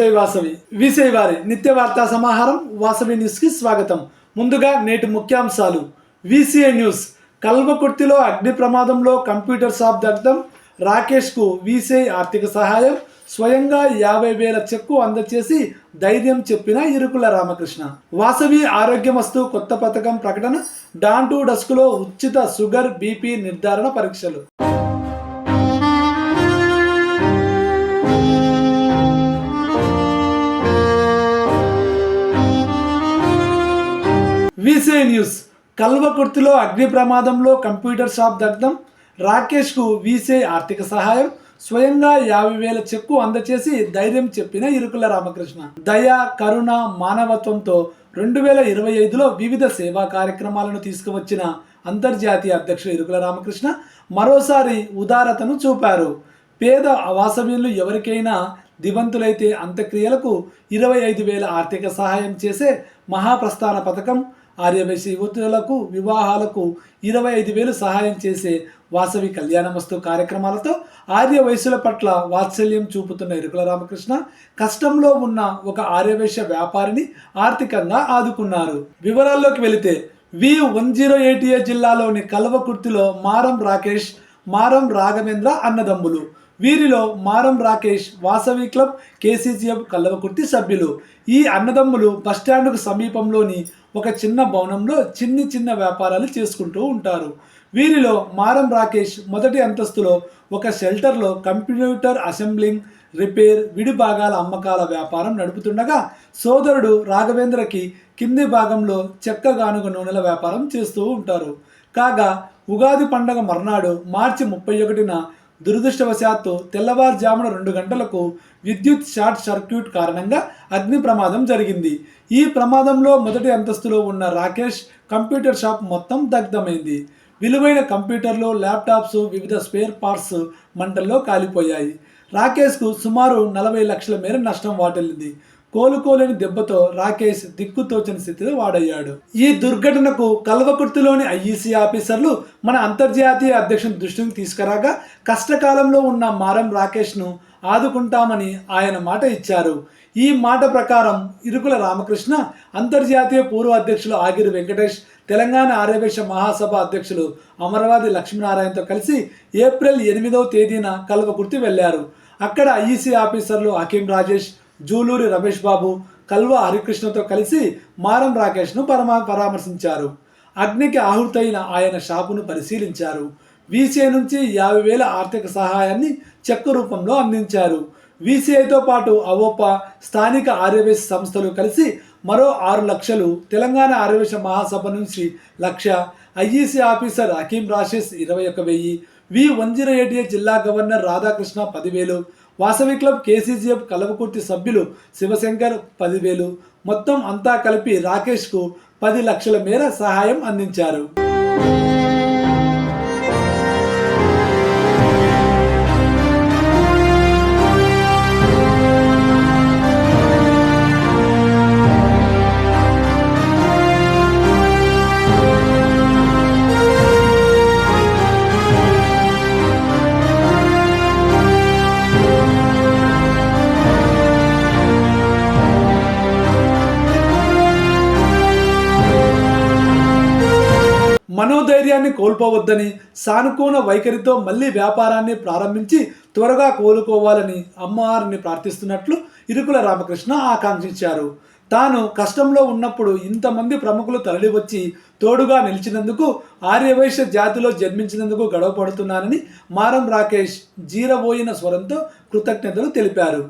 జై వాసవి. విసై వారి నిత్య వార్తా సమాహారం వాసవి న్యూస్కి స్వాగతం. ముందుగా నేటి ముఖ్యాంశాలు. VCI news. కల్వకుర్తిలో అగ్ని ప్రమాదంలో కంప్యూటర్ షాప్ దగ్ధం. రాకేష్కు విసిఐ ఆర్థిక సహాయం. స్వయంగా యాభై వేల చెక్కు అందచేసి ధైర్యం చెప్పిన ఇరుకుల రామకృష్ణ. వాసవి ఆరోగ్యమస్తు కొత్త పథకం ప్రకటన. డాన్ టు డస్క్లో ఉచిత షుగర్ బీపీ నిర్ధారణ పరీక్షలు. VCI news. కల్వకుర్తిలో అగ్ని ప్రమాదంలో కంప్యూటర్ షాప్ దగ్ధం. రాకేష్కు వీసీఐ ఆర్థిక సహాయం. స్వయంగా యాభై వేల చెక్కు అందచేసి ధైర్యం చెప్పిన ఇరుకుల రామకృష్ణ. దయ కరుణ మానవత్వంతో రెండు వేల ఇరవై ఐదులో వివిధ సేవా కార్యక్రమాలను తీసుకువచ్చిన అంతర్జాతీయ అధ్యక్షుడు ఇరుకుల రామకృష్ణ మరోసారి ఉదారతను చూపారు. పేద అవాసవ్యులు ఎవరికైనా దివంతులైతే అంత్యక్రియలకు ఇరవై ఐదు వేల ఆర్థిక సహాయం చేసే మహాప్రస్థాన పథకం ఆర్యవైశ్య యువతులకు వివాహాలకు ఇరవై ఐదు వేలు సహాయం చేసే వాసవి కళ్యాణమస్తు కార్యక్రమాలతో ఆర్య వయసుల పట్ల వాత్సల్యం చూపుతున్న ఇరుకుల రామకృష్ణ కష్టంలో ఉన్న ఒక ఆర్యవైశ్య వ్యాపారిని ఆర్థికంగా ఆదుకున్నారు. వివరాల్లోకి వెళితే V one zero eight A జిల్లాలోని కల్వకుర్తిలో మారం రాకేష్ మారం రాఘవేంద్ర అన్నదమ్ములు. వీరిలో మారం రాకేష్ వాసవి క్లబ్ కేసీసీఎఫ్ కల్లవకుర్తి సభ్యులు. ఈ అన్నదమ్ములు బస్టాండ్కు సమీపంలోని ఒక చిన్న భవనంలో చిన్ని చిన్న వ్యాపారాలు చేసుకుంటూ ఉంటారు. వీరిలో మారం రాకేష్ మొదటి అంతస్తులో ఒక షెల్టర్లో కంప్యూటర్ అసెంబ్లింగ్ రిపేర్ విడి భాగాల అమ్మకాల వ్యాపారం నడుపుతుండగా సోదరుడు రాఘవేంద్రకి కింది భాగంలో చెక్క గానుగ నూనెల వ్యాపారం చేస్తూ ఉంటారు. కాగా ఉగాది పండగ మర్నాడు మార్చి ముప్పై ఒకటిన దురదృష్టవశాత్తు తెల్లవారుజామున రెండు గంటలకు విద్యుత్ షార్ట్ సర్క్యూట్ కారణంగా అగ్ని ప్రమాదం జరిగింది. ఈ ప్రమాదంలో మొదటి అంతస్తులో ఉన్న రాకేష్ కంప్యూటర్ షాప్ మొత్తం దగ్ధమైంది. విలువైన కంప్యూటర్లు ల్యాప్టాప్స్ వివిధ స్పేర్ పార్ట్స్ మంటల్లో కాలిపోయాయి. రాకేష్కు సుమారు నలభై లక్షల మేర నష్టం వాటిల్లింది. కోలుకోలేని దెబ్బతో రాకేష్ దిక్కుతోచని స్థితిలో వాడయ్యాడు. ఈ దుర్ఘటనకు కల్వకుర్తిలోని ఐఈసీ ఆఫీసర్లు మన అంతర్జాతీయ అధ్యక్షుని దృష్టికి తీసుకురాగా కష్టకాలంలో ఉన్న మారం రాకేష్ను ఆదుకుంటామని ఆయన మాట ఇచ్చారు. ఈ మాట ప్రకారం ఇరుకుల రామకృష్ణ అంతర్జాతీయ పూర్వ అధ్యక్షులు ఆగిరి వెంకటేష్ తెలంగాణ ఆర్యవేశ మహాసభ అధ్యక్షులు అమరవాది లక్ష్మీనారాయణతో కలిసి ఏప్రిల్ ఎనిమిదవ తేదీన కల్వకుర్తి వెళ్ళారు అక్కడ ఐఈసీ ఆఫీసర్లు హకీం రాజేష్ జూలూరి రమేష్ బాబు కల్వ హరికృష్ణతో కలిసి మారం రాకేష్ను పరమా పరామర్శించారు. అగ్నికి ఆహుతైన ఆయన షాపును పరిశీలించారు. వీసీఐ నుంచి యాభై వేల ఆర్థిక సహాయాన్ని చెక్కు రూపంలో అందించారు. వీసీఐతో పాటు అవోపా స్థానిక ఆర్యవేశ సంస్థలు కలిసి మరో ఆరు లక్షలు తెలంగాణ ఆర్యవేశ మహాసభ నుంచి లక్ష ఐఈసీ ఆఫీసర్ హకీం రాషేష్ ఇరవై ఒక వెయ్యి వి వన్ జీరో ఎయిట్ జిల్లా గవర్నర్ రాధాకృష్ణ పదివేలు వాసవి క్లబ్ కేసీజీఎఫ్ కలవకుర్తి సభ్యులు శివశంకర్ పదివేలు. మొత్తం అంతా కలిపి రాకేష్కు పది లక్షల మేర సహాయం అందించారు. ధైర్యాన్ని కోల్పోవద్దని సానుకూల వైఖరితో మళ్ళీ వ్యాపారాన్ని ప్రారంభించి త్వరగా కోలుకోవాలని అమ్మవారిని ప్రార్థిస్తున్నట్లు ఇరుకుల రామకృష్ణ ఆకాంక్షించారు. తాను కష్టంలో ఉన్నప్పుడు ఇంతమంది ప్రముఖులు తరలివచ్చి తోడుగా నిలిచినందుకు ఆర్యవైశ్య జాతిలో జన్మించినందుకు గడవపడుతున్నానని మారం రాకేష్ జీరబోయిన స్వరంతో కృతజ్ఞతలు తెలిపారు.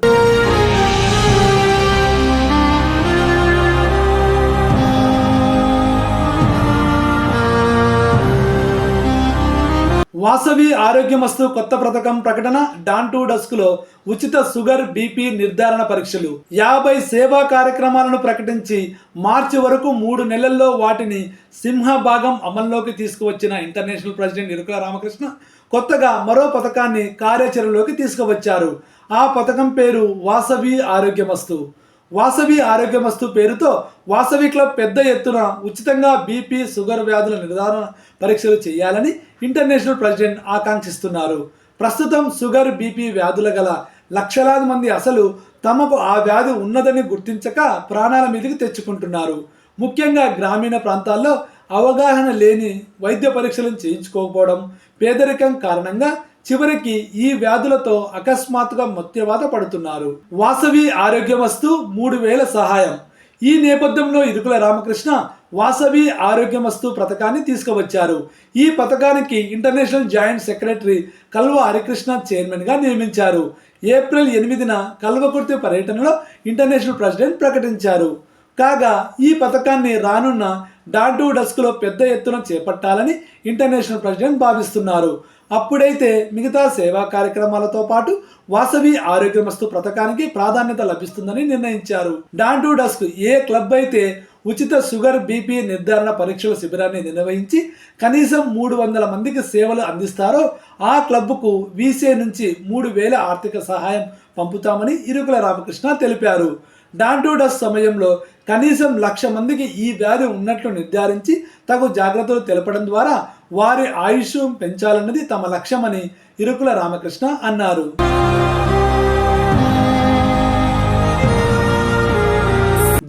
వాసవి ఆరోగ్యమస్తు కొత్త పథకం ప్రకటన డాన్ టు డస్క్లో ఉచిత షుగర్ బీపీ నిర్ధారణ పరీక్షలు. యాభై సేవా కార్యక్రమాలను ప్రకటించి మార్చి వరకు మూడు నెలల్లో వాటిని సింహ భాగం అమల్లోకి తీసుకువచ్చిన ఇంటర్నేషనల్ ప్రెసిడెంట్ ఇరుకుల రామకృష్ణ కొత్తగా మరో పథకాన్ని కార్యాచరణలోకి తీసుకువచ్చారు. ఆ పథకం పేరు వాసవి ఆరోగ్యమస్తు. వాసవి ఆరోగ్యమస్తు పేరుతో వాసవి క్లబ్ పెద్ద ఎత్తున ఉచితంగా బీపీ షుగర్ వ్యాధుల నిర్ధారణ పరీక్షలు చేయాలని ఇంటర్నేషనల్ ప్రెసిడెంట్ ఆకాంక్షిస్తున్నారు. ప్రస్తుతం షుగర్ బీపీ వ్యాధుల గల లక్షలాది మంది అసలు తమకు ఆ వ్యాధి ఉన్నదని గుర్తించక ప్రాణాల మీదకి తెచ్చుకుంటున్నారు. ముఖ్యంగా గ్రామీణ ప్రాంతాల్లో అవగాహన లేని వైద్య పరీక్షలను చేయించుకోకపోవడం పేదరికం కారణంగా చివరికి ఈ వ్యాధులతో అకస్మాత్తుగా మత్యవాత పడుతున్నారు. వాసవి ఆరోగ్యమస్తు మూడు వేల సహాయం. ఈ నేపథ్యంలో ఇరుకుల రామకృష్ణ వాసవి ఆరోగ్యమస్తు పథకాన్ని తీసుకువచ్చారు. ఈ పథకానికి international joint secretary Kalva Harikrishna చైర్మన్గా నియమించారు. ఏప్రిల్ ఎనిమిదిన కల్వకుర్తి పర్యటనలో ఇంటర్నేషనల్ ప్రెసిడెంట్ ప్రకటించారు. కాగా ఈ పథకాన్ని రానున్న డాటు డస్క్లో పెద్ద ఎత్తున చేపట్టాలని ఇంటర్నేషనల్ ప్రెసిడెంట్ భావిస్తున్నారు. అప్పుడైతే మిగతా సేవా కార్యక్రమాలతో పాటు వాసవి ఆరోగ్యమస్తు పథకానికి ప్రాధాన్యత లభిస్తుందని నిర్ణయించారు. డాంటు డస్క్ ఏ క్లబ్ అయితే ఉచిత షుగర్ బీపీ నిర్ధారణ పరీక్షల శిబిరాన్ని నిర్వహించి కనీసం మూడు వందల మందికి సేవలు అందిస్తారో ఆ క్లబ్కు వీసే నుంచి మూడు వేల ఆర్థిక సహాయం పంపుతామని ఇరుకుల రామకృష్ణ తెలిపారు. డాంటూ డస్ సమయంలో కనీసం లక్ష మందికి ఈ వ్యాధి ఉన్నట్లు నిర్ధారించి తగు జాగ్రత్తలు తెలపడం ద్వారా వారి ఆయుష్ పెంచాలన్నది తమ లక్ష్యమని ఇరుకుల రామకృష్ణ అన్నారు.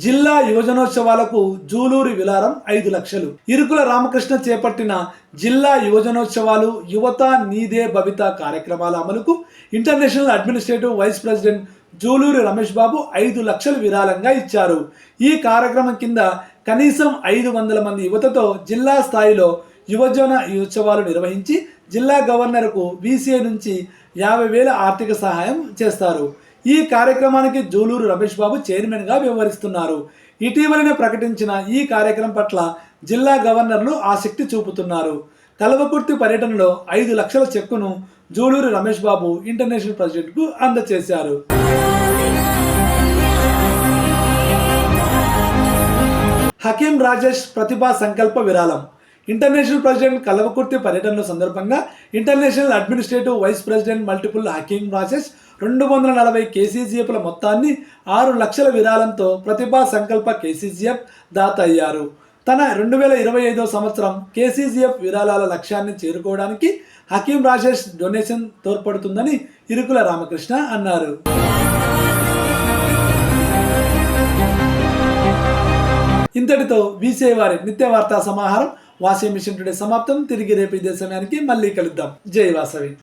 జిల్లా యువజనోత్సవాలకు జూలూరి విలారం ఐదు లక్షలు. ఇరుకుల రామకృష్ణ చేపట్టిన జిల్లా యువజనోత్సవాలు యువత నీదే భవిత కార్యక్రమాల అమలుకు international administrative vice president Juluri Ramesh Babu ఐదు లక్షలు విరాళంగా ఇచ్చారు. ఈ కార్యక్రమం కింద కనీసం ఐదు వందల మంది యువతతో జిల్లా స్థాయిలో యువజన ఉత్సవాలు నిర్వహించి జిల్లా గవర్నర్కు బీసీఐ నుంచి యాభై వేల ఆర్థిక సహాయం చేస్తారు. ఈ కార్యక్రమానికి జూలూరు రమేష్ బాబు చైర్మన్గా వ్యవహరిస్తున్నారు. ఇటీవలనే ప్రకటించిన ఈ కార్యక్రమం పట్ల జిల్లా గవర్నర్లు ఆసక్తి చూపుతున్నారు. కల్వకుర్తి పర్యటనలో ఐదు లక్షల చెక్కును జూలూరు రమేష్ బాబు ఇంటర్నేషనల్ ప్రెసిడెంట్కు అందజేశారు హకీం రాజేష్ ప్రతిభా సంకల్ప విరాళం. ఇంటర్నేషనల్ ప్రెసిడెంట్ కల్వకుర్తి పర్యటనల సందర్భంగా international administrative vice president multiple hacking process రెండు వందల నలభై కేసీజీఎఫ్ల మొత్తాన్ని ఆరు లక్షల విరాళంతో ప్రతిభా సంకల్ప కేసీజీఎఫ్ దాత అయ్యారు తన రెండు వేల ఇరవై ఐదో సంవత్సరం కేసీజీఎఫ్ విరాళాల లక్ష్యాన్ని చేరుకోవడానికి హకీం రాజేష్ డొనేషన్ తోడ్పడుతుందని ఇరుకుల రామకృష్ణ అన్నారు. ఇంతటితో వీసే వారి నిత్య వార్తా సమాహారం వాసే మిషన్ టుడే సమాప్తం. తిరిగి రేపు ఇదే సమయానికి మళ్ళీ కలుద్దాం. జై వాసవి.